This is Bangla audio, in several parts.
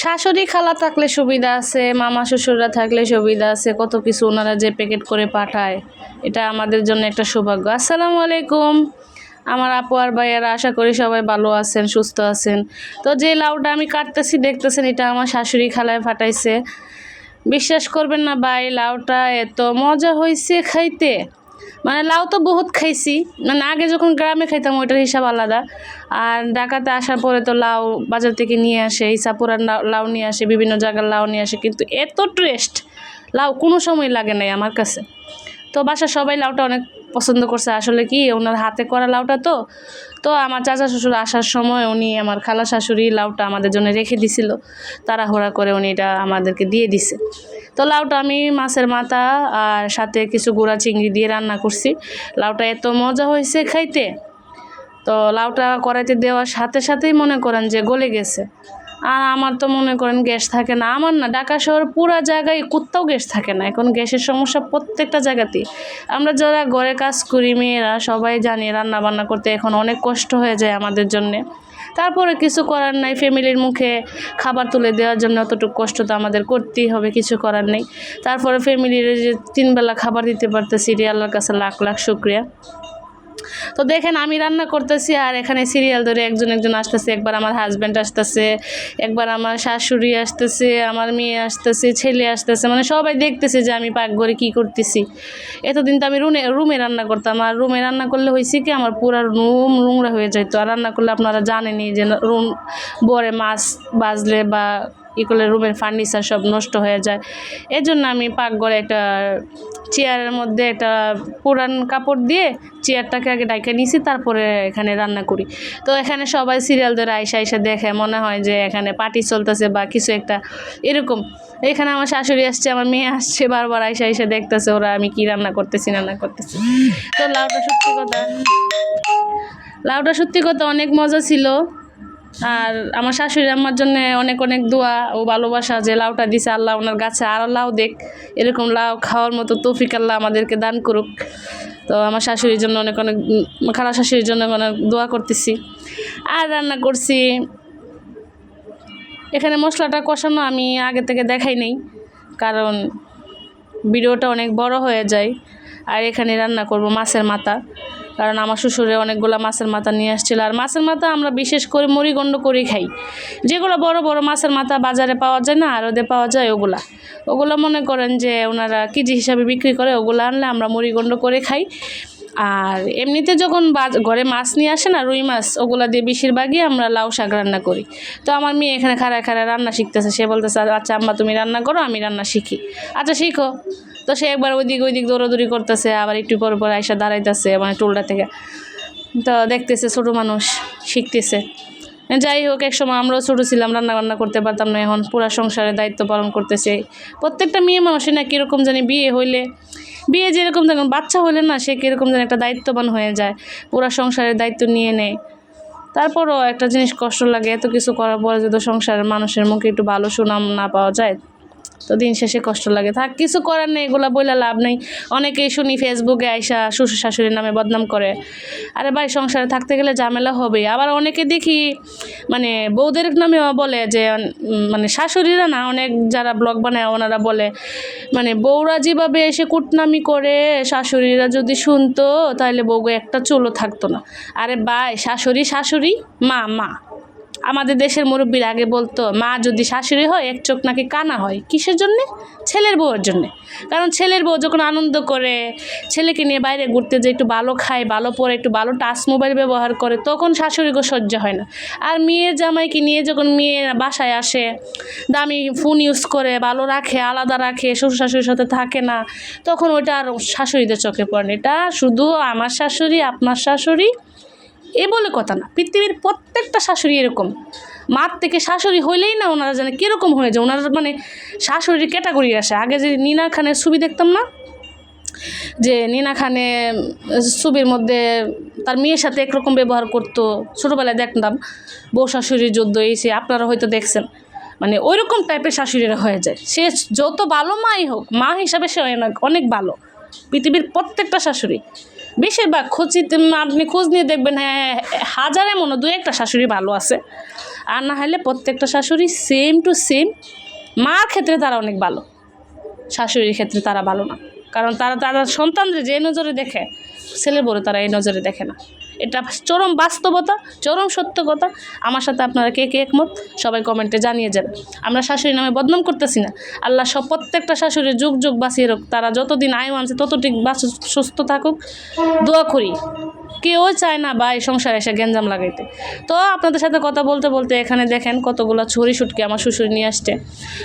শাশুড়ি খালা থাকলে সুবিধা আছে, মামা শ্বশুররা থাকলে সুবিধা আছে, কত কিছু ওনারা যে প্যাকেট করে পাঠায়, এটা আমাদের জন্য একটা সৌভাগ্য। আসসালামু আলাইকুম। আমার আপু আর ভাইয়ারা, আশা করি সবাই ভালো আছেন, সুস্থ আছেন। তো যে লাউটা আমি কাটতেছি, দেখতেছেন এটা আমার শাশুড়ি খালায় ফাটাইছে। বিশ্বাস করবেন না ভাই, লাউটা এত মজা হয়েছে খাইতে। মানে লাউ তো বহুত খাইছি। মানে আগে যখন গ্রামে খাইতাম, ওইটার হিসাব আলাদা। আর ঢাকাতে আসার পরে তো লাউ বাজার থেকে নিয়ে আসে এই সাপুরার লাউ- লাউ নিয়ে আসে, বিভিন্ন জায়গার লাউ নিয়ে আসে, কিন্তু এত টেস্ট লাউ কোনো সময় লাগে নাই আমার কাছে। তো বাসার সবাই লাউটা অনেক পছন্দ করছে। আসলে কি, ওনার হাতে করা লাউটা তো। তো আমার চাচা শ্বশুর আসার সময় উনি আমার খালা শাশুড়ি লাউটা আমাদের জন্য রেখে দিছিল। তাড়াহুড়া করে উনি এটা আমাদেরকে দিয়ে দিছে। তো লাউটা আমি মাছের মাথা আর সাথে কিছু গুঁড়া চিংড়ি দিয়ে রান্না করছি। লাউটা এত মজা হয়েছে খাইতে। তো লাউটা কড়াইতে দেওয়ার সাথে সাথেই মনে করেন যে গলে গেছে। আর আমার তো মনে করেন গ্যাস থাকে না। আমার না, ঢাকা শহর পুরা জায়গায় কোথাও গ্যাস থাকে না। এখন গ্যাসের সমস্যা প্রত্যেকটা জায়গাতেই। আমরা যারা ঘরে কাজ করি, মেয়েরা সবাই জানি রান্না বান্না করতে এখন অনেক কষ্ট হয়ে যায় আমাদের জন্যে। তারপরে কিছু করার নাই, ফ্যামিলির মুখে খাবার তুলে দেওয়ার জন্য অতটুকু কষ্ট তো আমাদের করতেই হবে, কিছু করার নেই। তারপরে ফ্যামিলির যে তিনবেলা খাবার দিতে পারতেছি রে, আল্লাহর কাছে লাখ লাখ শুক্রিয়া। তো দেখেন আমি রান্না করতেছি আর এখানে সিরিয়াল ধরে একজন একজন আসতেছে, একবার আমার হাজব্যান্ড আসতেছে, একবার আমার শাশুড়ি আসতেছে, আমার মেয়ে আসতেছে, ছেলে আসতেছে মানে সবাই দেখতেছে যে আমি পাকঘরে কী করতেছি। এতদিন তো আমি রুমে রুমে রান্না করতাম আর রুমে রান্না করলে হয়েছে কি আমার পুরো রুম নোংরা হয়ে যেত আর রান্না করলে আপনারা জানেনই যে রুম, বরে মাছ বাজলে বা ই করলে রুমের ফার্নিচার সব নষ্ট হয়ে যায়। এই জন্য আমি পাকঘরে একটা চেয়ারের মধ্যে একটা পুরান কাপড় দিয়ে চেয়ারটাকে আগে ডাইকে নিয়েছি তারপরে এখানে রান্না করি। তো এখানে সবাই সিরিয়াল ধরে আইসা আইসা দেখে, মনে হয় যে এখানে পার্টি চলতেছে বা কিছু একটা। এরকম। এখানে আমার শাশুড়ি আসছে, আমার মেয়ে আসছে, বারবার আইসা আইসা দেখতেছে ওরা আমি কি রান্না করতেছি রান্না করতেছি। তো লাউটা সত্যি কথা, লাউটা সত্যি কথা অনেক মজা ছিল। আর আমার শাশুড়ি আমার জন্য অনেক অনেক দোয়া ও ভালোবাসা যে লাউটা দিছে আল্লাহ ওনার গাছে আরও লাউ দেখ, এরকম লাউ খাওয়ার মতো তৌফিক আল্লাহ আমাদেরকে দান করুক। তো আমার শাশুড়ির জন্য অনেক অনেক খালা শাশুড়ির জন্য অনেক দোয়া করতেছি। আর রান্না করছি। এখানে মশলাটা কষানো আমি আগে থেকে দেখাই নেই, কারণ ভিডিওটা অনেক বড় হয়ে যায়। আর এখানে রান্না করব মাছের মাথা। কারণ আমার শ্বশুরে অনেকগুলো মাছের মাথা নিয়ে আসছিল। আর মাছের মাথা আমরা বিশেষ করে মরিগণ্ড করে খাই। যেগুলো বড় বড় মাছের মাথা বাজারে পাওয়া যায় না আর ওদের পাওয়া যায় ওগুলা। ওগুলো মনে করেন যে ওনারা কেজি হিসাবে বিক্রি করে, ওগুলো আনলে আমরা মরিগণ্ড করে খাই। আর এমনিতে যখন ঘরে মাছ নিয়ে আসে না, রুই মাছ, ওগুলা দিয়ে বেশিরভাগই আমরা লাউ শাক রান্না করি। তো আমার মেয়ে এখানে খাড়ায় খাড়ায় রান্না শিখতেছে। সে বলতেছে আচ্ছা আম্মা, তুমি রান্না করো, আমি রান্না শিখি। আচ্ছা শিখো। তো সে একবার ওইদিক ওইদিক দৌড়াদৌড়ি করতেছে, আবার একটু পর পর আইসা দাঁড়াইতেছে মানে টুলটা থেকে। তো দেখতেছে ছোটো মানুষ, শিখতেছে। যাই হোক, এক সময় আমরাও ছোটো ছিলাম রান্না বান্না করতে পারতাম না, এখন পুরা সংসারের দায়িত্ব পালন করতেছে। প্রত্যেকটা মেয়ে মানুষই না কীরকম জানি বিয়ে হইলে বিয়ে যেরকম দেখুন বাচ্চা হলে না সে কীরকম যেন একটা দায়িত্ববান হয়ে যায়, পুরা সংসারের দায়িত্ব নিয়ে নেয়। তারপরও একটা জিনিস কষ্ট লাগে, এত কিছু করার পরে যদি সংসারের মানুষের মুখে একটু ভালো সুনাম না পাওয়া যায় তো দিন শেষে কষ্ট লাগে। থাক, কিছু করার নেই, এগুলা বইলা লাভ নেই। অনেকেই শুনি ফেসবুকে আইসা শ্বশুর শাশুড়ির নামে বদনাম করে। আরে ভাই, সংসারে থাকতে গেলে ঝামেলা হবে আবার অনেকে দেখি মানে বউদের নামে বলে যে মানে শাশুড়িরা না, অনেক যারা ব্লগ বানায়, ওনারা বলে মানে বউরা যেভাবে এসে কুটনামি করে, শাশুড়িরা যদি শুনতো তাহলে বউ একটা চুলও থাকতো না। আরে ভাই, শাশুড়ি শাশুড়ি, মা মা। আমাদের দেশের মুরব্বীর আগে বলতো, মা যদি শাশুড়ি হয়, এক চোখ নাকি কানা হয়। কিসের জন্যে? ছেলের বউয়ের জন্যে। কারণ ছেলের বউ যখন আনন্দ করে, ছেলেকে নিয়ে বাইরে ঘুরতে যে একটু ভালো খায়, ভালো পরে একটু ভালো টাচ মোবাইল ব্যবহার করে, তখন শাশুড়িকে সহ্য হয় না। আর মেয়ের জামাইকে নিয়ে যখন মেয়ে বাসায় আসে, দামি ফোন ইউজ করে, ভালো রাখে, আলাদা রাখে শ্বশুর শাশুড়ির সাথে থাকে না, তখন ওইটা আর শাশুড়িদের চোখে পড়ে। এটা শুধু আমার শাশুড়ি, আপনার শাশুড়ি এ বলে কথা না। পৃথিবীর প্রত্যেকটা শাশুড়ি এরকম। মার থেকে শাশুড়ি হইলেই না ওনারা জানে কীরকম হয়ে যায়। ওনারা মানে শাশুড়ির ক্যাটাগরি আসে। আগে যে নিনা খানের ছবি দেখতাম না? যে নিনা খানে ছবির মধ্যে তার মেয়ের সাথে একরকম ব্যবহার করতো। ছোটোবেলায় দেখতাম, বউ শাশুড়ির যুদ্ধ, এই সে আপনারা হয়তো দেখছেন। মানে ওই রকম টাইপের শাশুড়িরা হয়ে যায়। সে যত ভালো মাই হোক, মা হিসাবে সে অনেক- অনেক ভালো। পৃথিবীর প্রত্যেকটা শাশুড়ি। বেশিরভাগ খোঁজিত আপনি খোঁজ নিয়ে দেখবেন হ্যাঁ হাজারে মনে দু একটা শাশুড়ি ভালো আছে। আর না হলে প্রত্যেকটা শাশুড়ি সেম টু সেম মার ক্ষেত্রে তারা অনেক ভালো, শাশুড়ির ক্ষেত্রে তারা ভালো না। কারণ তারা তারা সন্তানদের যে নজরে দেখে ছেলের বড় তারা এই নজরে দেখে না। এটা চরম বাস্তবতা, চরম সত্য কথা আমার সাথে আপনারা কে কে একমত, সবাই কমেন্টে জানিয়ে যান। আমরা শাশুড়ি নামে বদনাম করতেছি না। আল্লাহ সব প্রত্যেকটা শাশুড়ি যুগ যুগ বাঁচিয়ে রাখ তারা যতদিন আয়ু আনছে ততদিন বাঁচ, সুস্থ থাকুক। দোয়া করি। কেউ চায় না বা এই সংসারে এসে গ্যাঞ্জাম লাগাইতে। তো আপনাদের সাথে কথা বলতে বলতে এখানে দেখেন কতগুলো ছুরি শুটকি আমার শ্বশুর নিয়ে আসছে।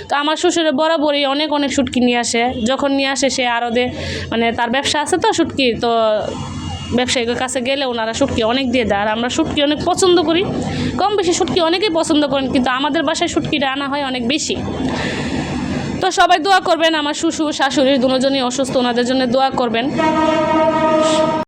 তো আমার শ্বশুরে বরাবরই অনেক অনেক শুটকি নিয়ে আসে। যখন নিয়ে আসে সে আরও দে মানে তার ব্যবসা আছে তো শুটকির তো ব্যবসায়ীদের কাছে গেলে ওনারা শুটকি অনেক দিয়ে দেয়। আর আমরা শুটকি অনেক পছন্দ করি। কম বেশি শুটকি অনেকেই পছন্দ করেন, কিন্তু আমাদের বাসায় শুটকিটা আনা হয় অনেক বেশি। তো সবাই দোয়া করবেন, আমার শ্বশুর শাশুড়ির দুজনই অসুস্থ, ওনাদের জন্য দোয়া করবেন।